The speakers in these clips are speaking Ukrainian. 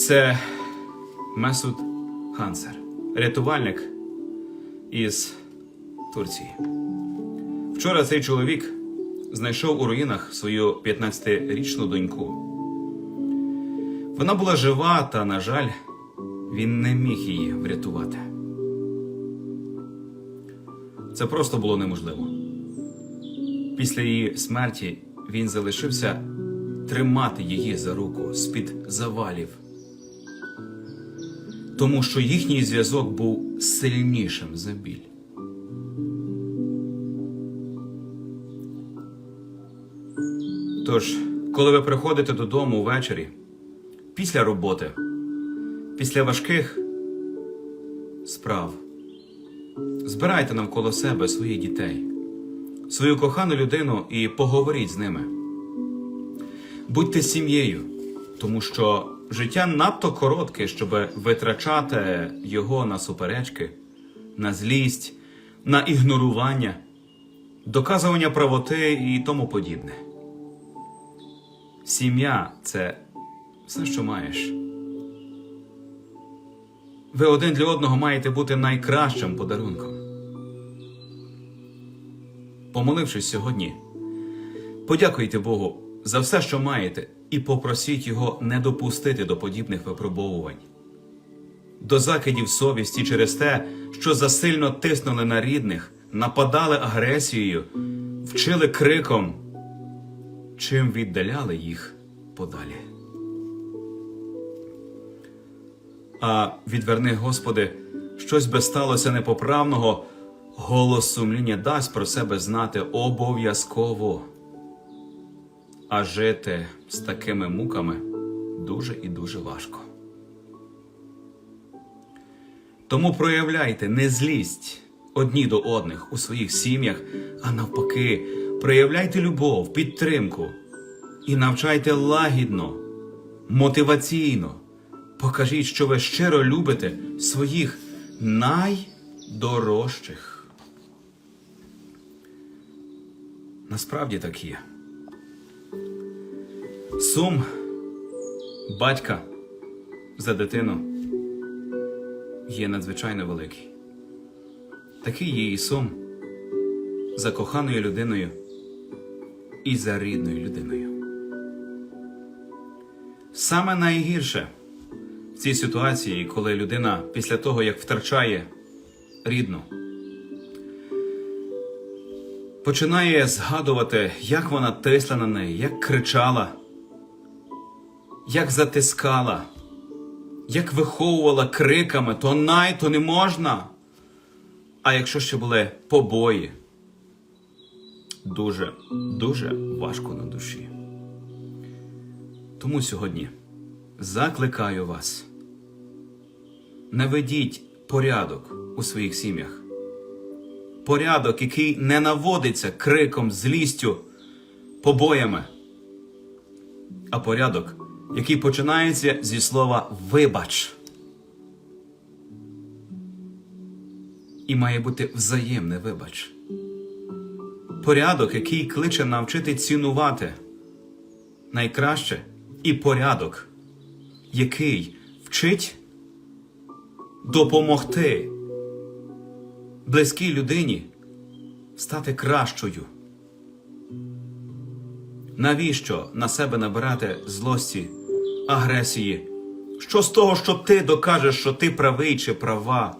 Це Месуд Хансер, рятувальник із Турції. Вчора цей чоловік знайшов у руїнах свою 15-річну доньку. Вона була жива, та, на жаль, він не міг її врятувати. Це просто було неможливо. Після її смерті він залишився тримати її за руку з-під завалів, тому що їхній зв'язок був сильнішим за біль. Тож, коли ви приходите додому ввечері, після роботи, після важких справ, збирайте навколо себе своїх дітей, свою кохану людину і поговоріть з ними. Будьте сім'єю, тому що життя надто коротке, щоб витрачати його на суперечки, на злість, на ігнорування, доказування правоти і тому подібне. Сім'я це все, що маєш. Ви один для одного маєте бути найкращим подарунком. Помолившись сьогодні, подякуйте Богу за все, що маєте, і попросіть Його не допустити до подібних випробовувань, до закидів совісті через те, що засильно тиснули на рідних, нападали агресією, вчили криком, чим віддаляли їх подалі. А відверни, Господи, щось би сталося непоправного, голос сумління дасть про себе знати обов'язково. А жити з такими муками дуже і дуже важко. Тому проявляйте не злість одні до одних у своїх сім'ях, а навпаки, проявляйте любов, підтримку і навчайте лагідно, мотиваційно. Покажіть, що ви щиро любите своїх найдорожчих. Насправді так є. Сум батька за дитину є надзвичайно великий. Такий є і сум за коханою людиною і за рідною людиною. Саме найгірше в цій ситуації, коли людина після того, як втрачає рідну, починає згадувати, як вона тисла на неї, як кричала, як затискала, як виховувала криками, то най, то не можна. А якщо ще були побої, дуже, дуже важко на душі. Тому сьогодні закликаю вас, наведіть порядок у своїх сім'ях. Порядок, який не наводиться криком, злістю, побоями, а порядок, який починається зі слова вибач. І має бути взаємне вибач. Порядок, який кличе навчити цінувати найкраще і порядок, який вчить допомогти близькій людині стати кращою. Навіщо на себе набирати злості, агресії? Що з того, що ти докажеш, що ти правий чи права?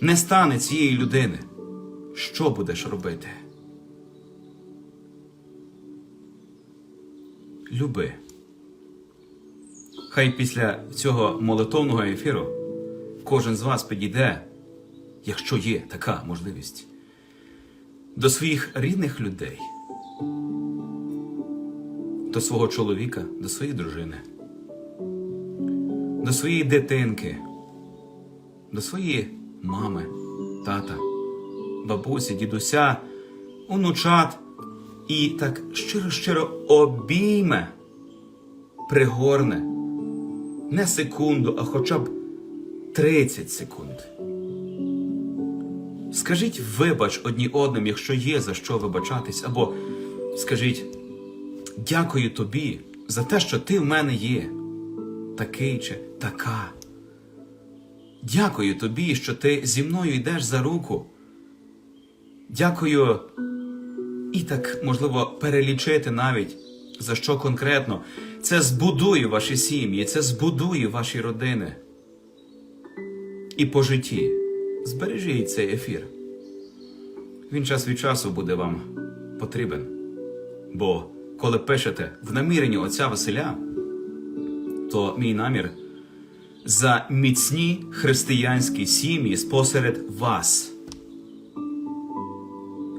Не стане цієї людини. Що будеш робити? Люби. Хай після цього молитовного ефіру кожен з вас підійде, якщо є така можливість, до своїх рідних людей, до свого чоловіка, до своєї дружини, до своєї дитинки, до своєї мами, тата, бабусі, дідуся, онучат і так щиро-щиро обійме, пригорне не секунду, а хоча б 30 секунд. Скажіть вибач одні одним, якщо є за що вибачатись, або скажіть дякую тобі за те, що ти в мене є, такий чи така. Дякую тобі, що ти зі мною йдеш за руку. Дякую і так, можливо, перелічити навіть за що конкретно. Це збудує ваші сім'ї, це збудує ваші родини. І по житті збережіть цей ефір. Він час від часу буде вам потрібен. Бо коли пишете в наміренні отця Василя, то мій намір за міцні християнські сім'ї спосеред вас.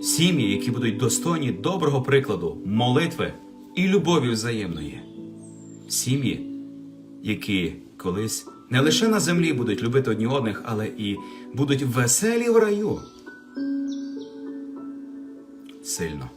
Сім'ї, які будуть достойні доброго прикладу, молитви і любові взаємної. Сім'ї, які колись не лише на землі будуть любити одні одних, але і будуть веселі в раю. Сильно.